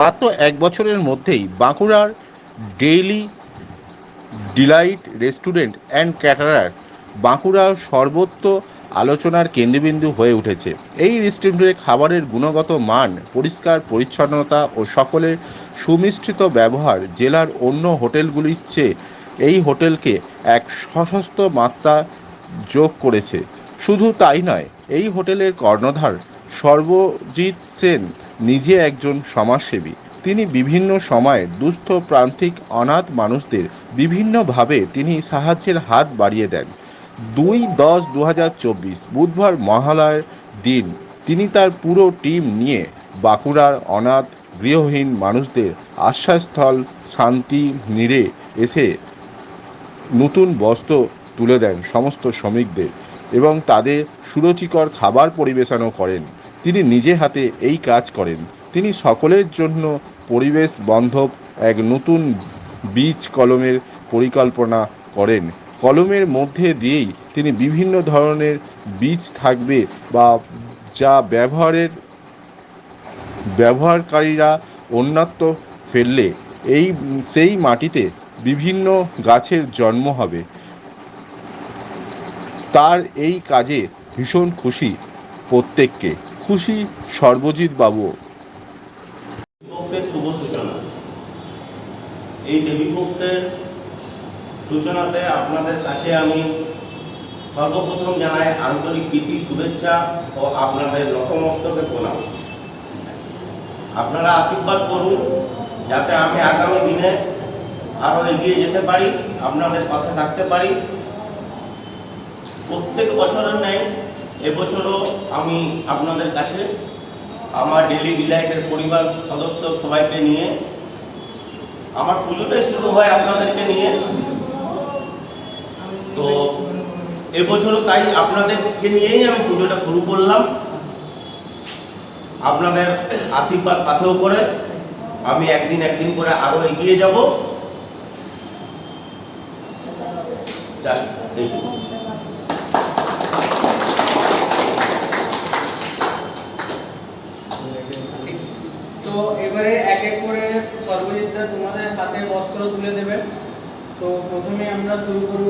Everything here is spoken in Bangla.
মাত্র এক বছরের মধ্যেই বাঁকুড়ার daily delight restaurant and caterer বাঁকুড়ার সর্বত্র আলোচনার কেন্দ্রবিন্দু হয়ে উঠেছে। এই রেস্টুরেন্টে খাবারের গুণগত মান, পরিষ্কার পরিচ্ছন্নতা ও সকলের সুমিশ্রিত ব্যবহার জেলার অন্য হোটেলগুলির চেয়ে এই হোটেলকে এক সশস্ত মাত্রা যোগ করেছে। শুধু তাই নয়, এই হোটেলের কর্ণধার সর্বজিৎ সেন নিজে একজন সমাজসেবী। তিনি বিভিন্ন সময়ে দুস্থ, প্রান্তিক, অনাথ মানুষদের বিভিন্নভাবে তিনি সাহায্যের হাত বাড়িয়ে দেন। দুই দশ দু বুধবার মহালয়ের দিন তিনি তার পুরো টিম নিয়ে বাঁকুড়ার অনাথ, গৃহহীন মানুষদের আশ্বাসস্থল শান্তি, নিরে এসে নতুন বস্ত্র তুলে দেন সমস্ত শ্রমিকদের এবং তাদের সুরুচিকর খাবার পরিবেশনও করেন। তিনি নিজে হাতে এই কাজ করেন। তিনি সকলের জন্য পরিবেশ বান্ধব এক নতুন বীজ কলমের পরিকল্পনা করেন। কলমের মধ্যে দিয়েই তিনি বিভিন্ন ধরনের বীজ থাকবে বা যা ব্যবহারের ব্যবহারকারীরা অন্যত্র ফেললে এই, সেই মাটিতে বিভিন্ন গাছের জন্ম হবে। তার এই কাজে ভীষণ খুশি প্রত্যেককে। খুশি সর্বজিৎ বাবু। এই দেবীপক্ষের সূচনাতে আপনাদের কাছে আমি সর্বপ্রথম জানাই আন্তরিক প্রীতি, শুভেচ্ছা ও আপনাদের নতমস্তকে প্রণাম। আপনারা আশীর্বাদ করুন, যাতে আমি আগামী দিনে আরও এগিয়ে যেতে পারি, আপনাদের পাশে থাকতে পারি। প্রত্যেক বছরের ন্যায় এবছরও আমি আপনাদের কাছে আমার ডেলি ডিলাইটের পরিবার সদস্য সবাইকে নিয়ে আমার পুজোটাই শুরু হয় আপনাদেরকে নিয়ে। তো এবছরও তাই আপনাদেরকে নিয়েই আমি পুজোটা শুরু করলাম। আপনাদের আশীর্বাদ পাথেও করে আমি একদিন একদিন করে আরও এগিয়ে যাব। Just এবারে এক এক করে সর্বজিৎরা তোমাদের হাতে বস্ত্র তুলে দেবে তো প্রথমে আমরা শুরু করব